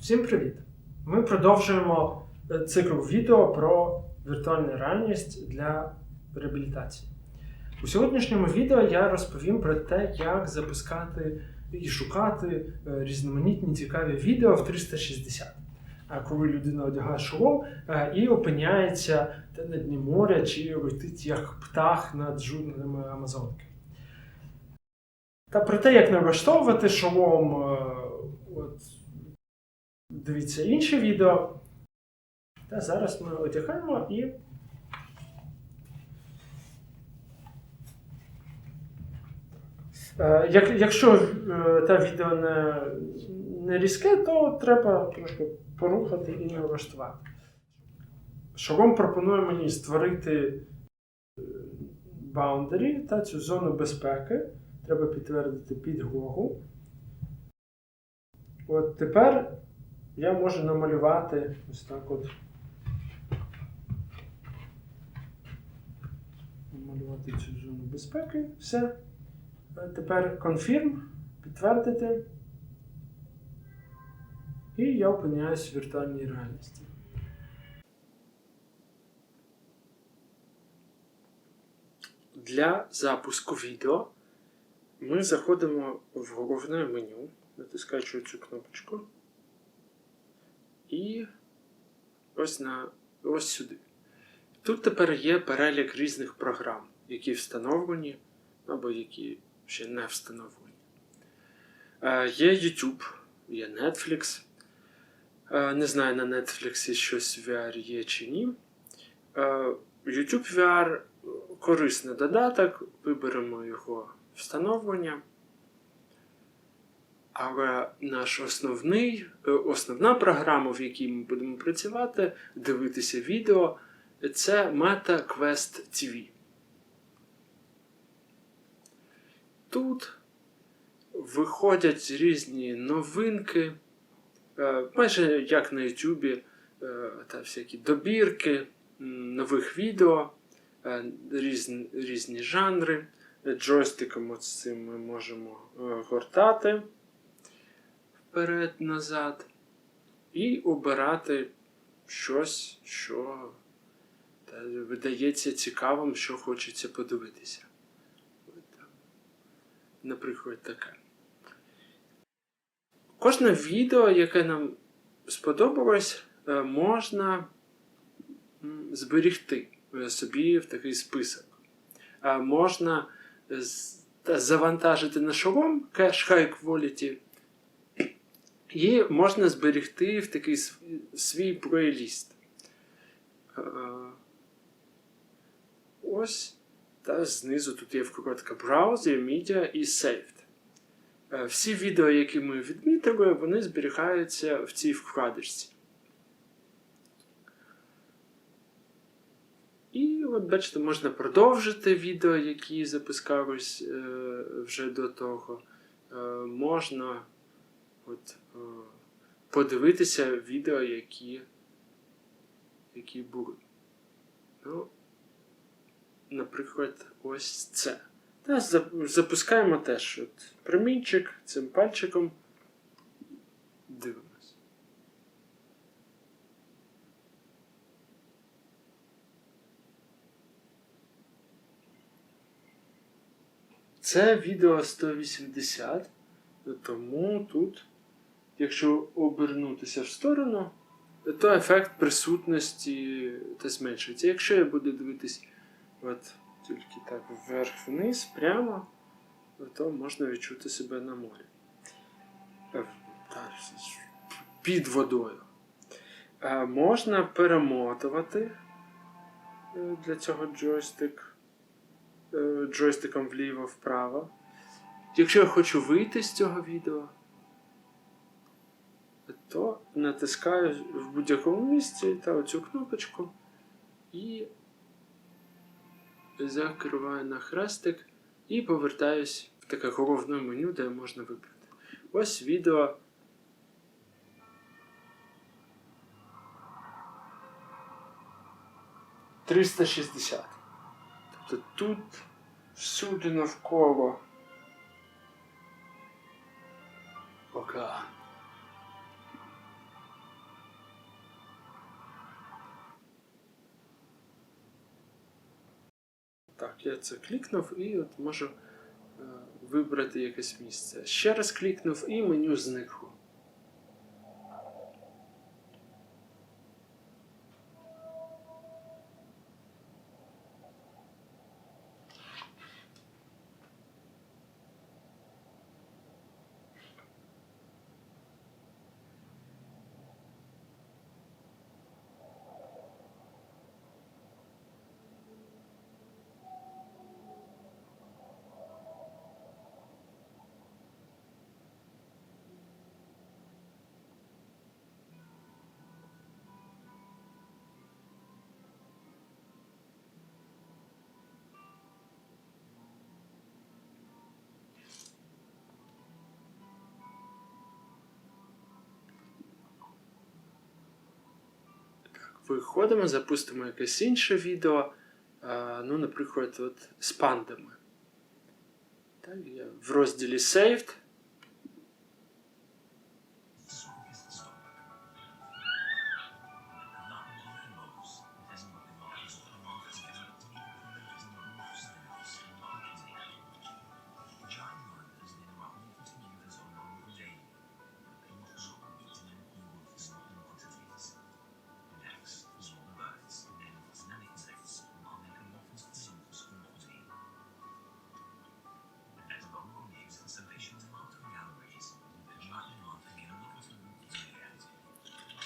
Всім привіт! Ми продовжуємо е, цикл відео про віртуальну реальність для реабілітації. У сьогоднішньому відео я розповім про те, як запускати і шукати е, різноманітні цікаві відео в 360. А коли людина одягає шолом е, і опиняється на дні моря чи летить як птах над джунглями Амазонки. Та про те, як налаштовувати шолом, е, дивіться інші відео. Та зараз ми одягаємо і. Е, Як, якщо е, те відео не, не різке, то треба трошки порухати і налаштувати. Шолом пропонує мені створити е, boundary та цю зону безпеки. Треба підтвердити підлогу. От тепер я можу намалювати ось так от. Намалювати цю зону безпеки. Все. Е, Тепер confirm, підтвердити. І я опиняюсь в віртуальній реальності. Для запуску відео ми заходимо в головне меню, натискаючи цю кнопочку. І ось на ось сюди. Тут тепер є перелік різних програм, які встановлені або які ще не встановлені. Е, Є YouTube, є Netflix. Е, Не знаю, на Netflix щось VR є чи ні. Е, YouTube VR корисний додаток, виберемо його встановлення. Але наш основний, е, основна програма, в якій ми будемо працювати, дивитися відео, це Meta Quest TV. Тут виходять різні новинки, е, майже як на YouTube, е, та всякі добірки нових відео, різні, різні жанри. Джойстиком цим ми можемо гортати вперед-назад і обирати щось, що видається цікавим, що хочеться подивитися. Наприклад, таке. Кожне відео, яке нам сподобалось, е, можна зберігти е, собі в такий список. Можна завантажити на шолом кеш High Quality, і можна зберегти в такий свій плейліст. Е, Ось. Та знизу тут є вкладка Browser, Media і Saved. Е, Всі відео, які ми відмітили, вони зберігаються в цій вкладочці. І от бачите, можна продовжити відео, які запускались е, вже до того. Е, можна от, подивитися відео, які, які були. Ну, наприклад, ось це. Та запускаємо теж от промінчик цим пальчиком. Дивимось. Це відео 180, тому тут, якщо обернутися в сторону, то ефект присутності та зменшується. Якщо я буду дивитись от тільки так вверх-вниз, прямо, то можна відчути себе на морі. Під водою. Е, Можна перемотувати е, для цього джойстик е, джойстиком вліво-вправо. Якщо я хочу вийти з цього відео, то натискаю в будь-якому місці та оцю кнопочку і закриваю на хрестик і повертаюсь в таке головне меню, де можна вибрати. Ось відео. Триста шістдесят. Тобто тут всюди навколо океан. Так, я це клікнув і от можу е, вибрати якесь місце. Ще раз клікнув і меню зникло. Виходимо, запустимо якесь інше відео. е, ну, наприклад, от з пандами. Так, я в розділі Saved.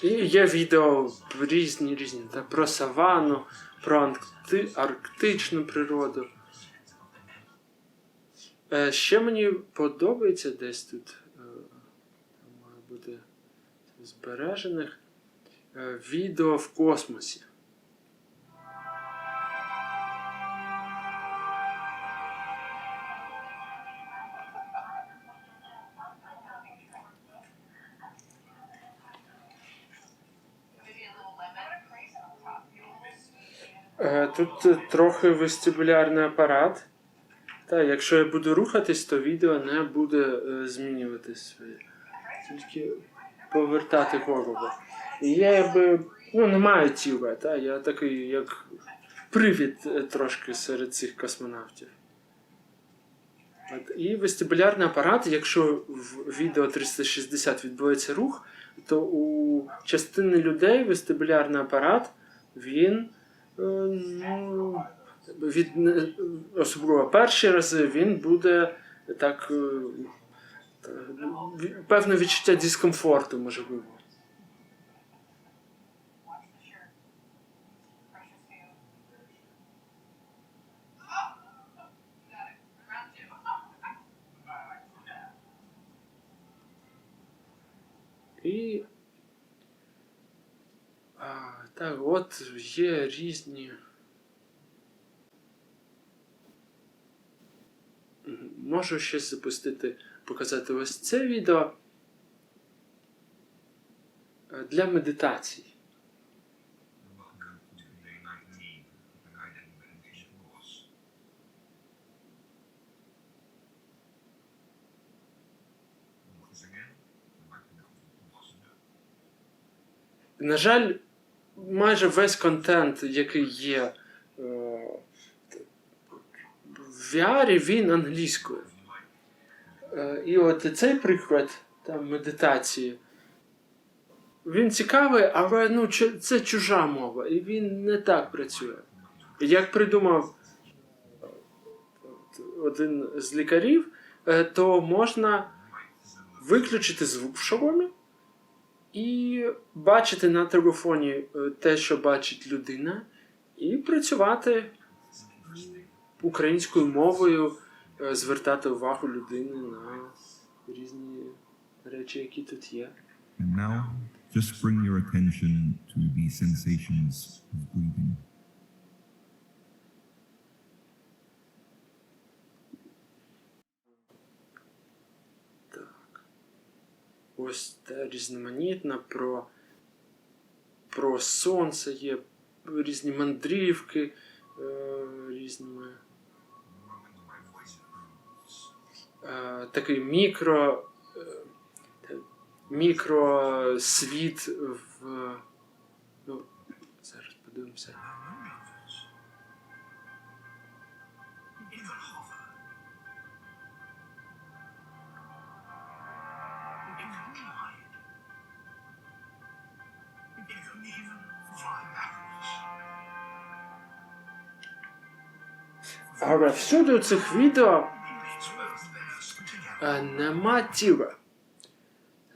І є відео різні різні та про савану, про аркти... арктичну природу. Е, ще мені подобається десь тут е, має бути збережених е, відео в космосі. Тут е, трохи вестибулярний апарат. Та, якщо я буду рухатись, то відео не буде е, змінюватись. Тільки повертати голову. І я якби. Ну, не маю тіла, та? я такий, як привід е, трошки серед цих космонавтів. От, і вестибулярний апарат, якщо в відео 360 відбувається рух, то у частини людей вестибулярний апарат він. Е, ну, від, е, особливо перші рази він буде так. е, певне відчуття дискомфорту, можливо. І. Так, от є різні. Можу ще запустити, показати ось це відео е, для медитації. На жаль, майже весь контент, який є е, в VR, він англійською. Е, і от цей приклад там, медитації. Він цікавий, але ну, це чужа мова, і він не так працює. Як придумав е, один з лікарів, е, то можна виключити звук в шоломі і бачити на телефоні е, те, що бачить людина, і працювати українською мовою, е, звертати увагу людини на різні речі, які тут є. And now, just bring your attention to the sensations of breathing. Ось різноманітна про, про сонце є різні мандрівки е, різними. Е, такий мікро. Е, мікросвіт в. Ну, зараз подивимося. Але всюди у цих відео е, нема тіла.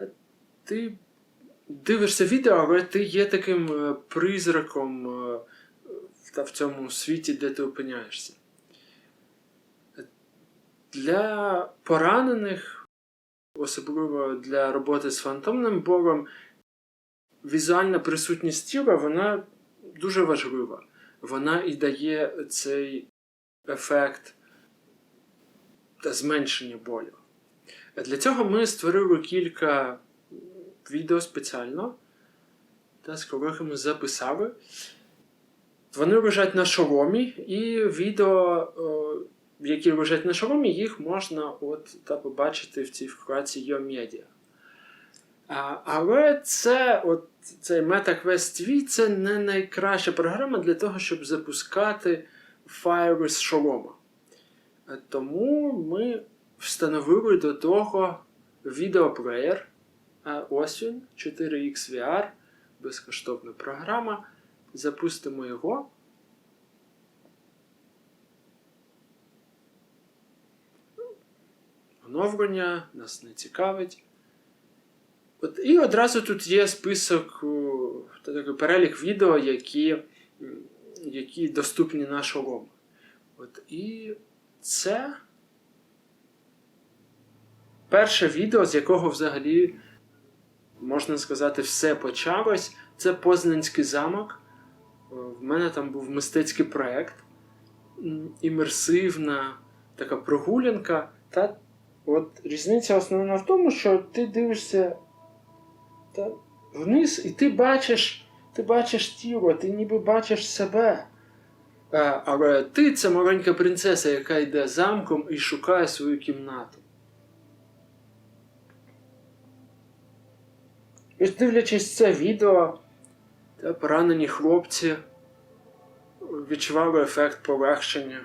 Е, Ти дивишся відео, але ти є таким е, призраком в цьому світі, де ти опиняєшся. Для поранених, особливо для роботи з фантомним болем, візуальна присутність тіла вона дуже важлива. Вона і дає цей ефект та зменшення болю. Для цього ми створили кілька відео спеціально та з колегами записали. Вони лежать на шоломі, і відео, е, які лежать на шоломі, їх можна от, та побачити в цій вкладці YoMedia. Але це, от, цей MetaQuest TV це не найкраща програма для того, щоб запускати файли з шолома. Е, Тому ми встановили до того відеоплеєр. Е, Ось він, 4X VR, безкоштовна програма. Запустимо його. Оновлення нас не цікавить. От, і одразу тут є список, такий перелік відео, які, які доступні на шолом. От, і це перше відео, з якого взагалі, можна сказати, все почалось. Це Познанський замок. О, В мене там був мистецький проєкт, імерсивна така прогулянка. Та от різниця основна в тому, що ти дивишся та вниз, і ти бачиш, ти бачиш тіло, ти ніби бачиш себе. Е, але ти це маленька принцеса, яка йде замком і шукає свою кімнату. І дивлячись це відео, поранені хлопці відчували ефект полегшення.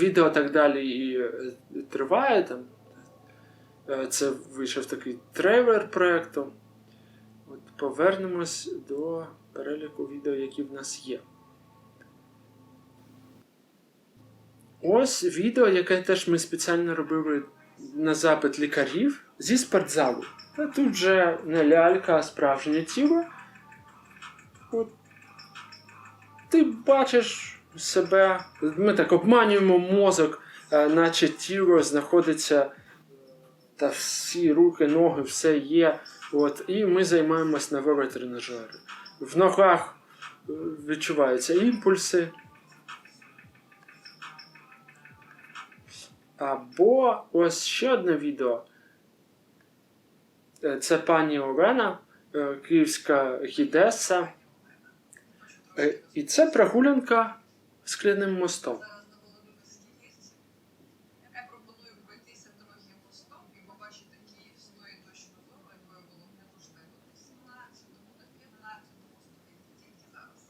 Відео так далі і е, триває там. Е, Це вийшов такий трейлер проєкту. Повернемось до переліку відео, які в нас є. Ось відео, яке теж ми спеціально робили на запит лікарів зі спортзалу. Та тут вже не лялька, а справжнє тіло. От. Ти бачиш себе. Ми так обманюємо мозок, е, наче тіло знаходиться та всі руки, ноги, все є. От, і ми займаємось на велотренажері. В ногах е, відчуваються імпульси. Або ось ще одне відео. Е, Це пані Олена, київська гідеса. І це прогулянка скляним мостом. Зараз на Володимирській гірці. Я пропоную пройтися трохи мостом і побачити Київ з тої точки якою було неможливо в 17-му, 15-му тільки зараз.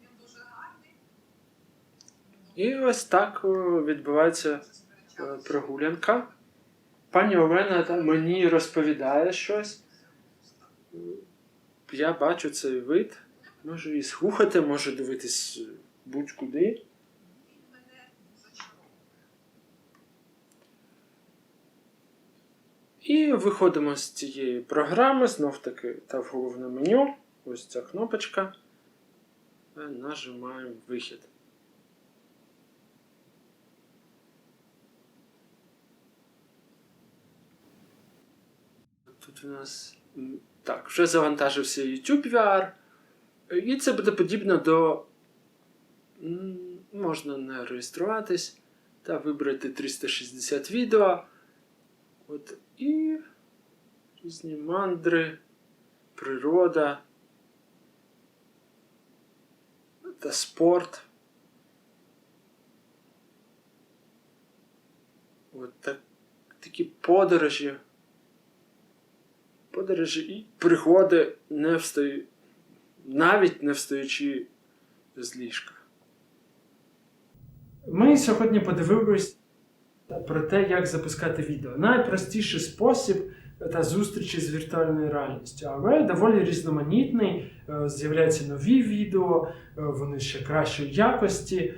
Він дуже гарний. І ось так е, відбувається е, прогулянка. Пані Олена мені розповідає щось. Я бачу цей вид. Можу і слухати, можу дивитись е, будь-куди. І виходимо з цієї програми, знов таки та в головне меню. Ось ця кнопочка. Е, Нажимаємо вихід. Тут у нас так, вже завантажився YouTube VR. І це буде подібно до. Можна не реєструватись та вибрати 360 відео. От і різні мандри, природа та спорт. От так, такі подорожі подорожі і пригоди, не встаю, навіть не встаючи з ліжка. Ми сьогодні подивились про те, як запускати відео. Найпростіший спосіб та зустрічі з віртуальною реальністю, але доволі різноманітний. Е, З'являються нові відео, е, вони ще кращої якості.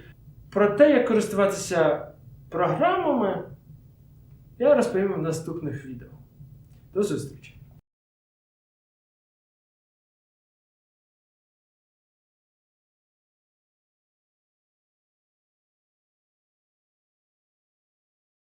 Про те, як користуватися програмами, я розповім в наступних відео. До зустрічі!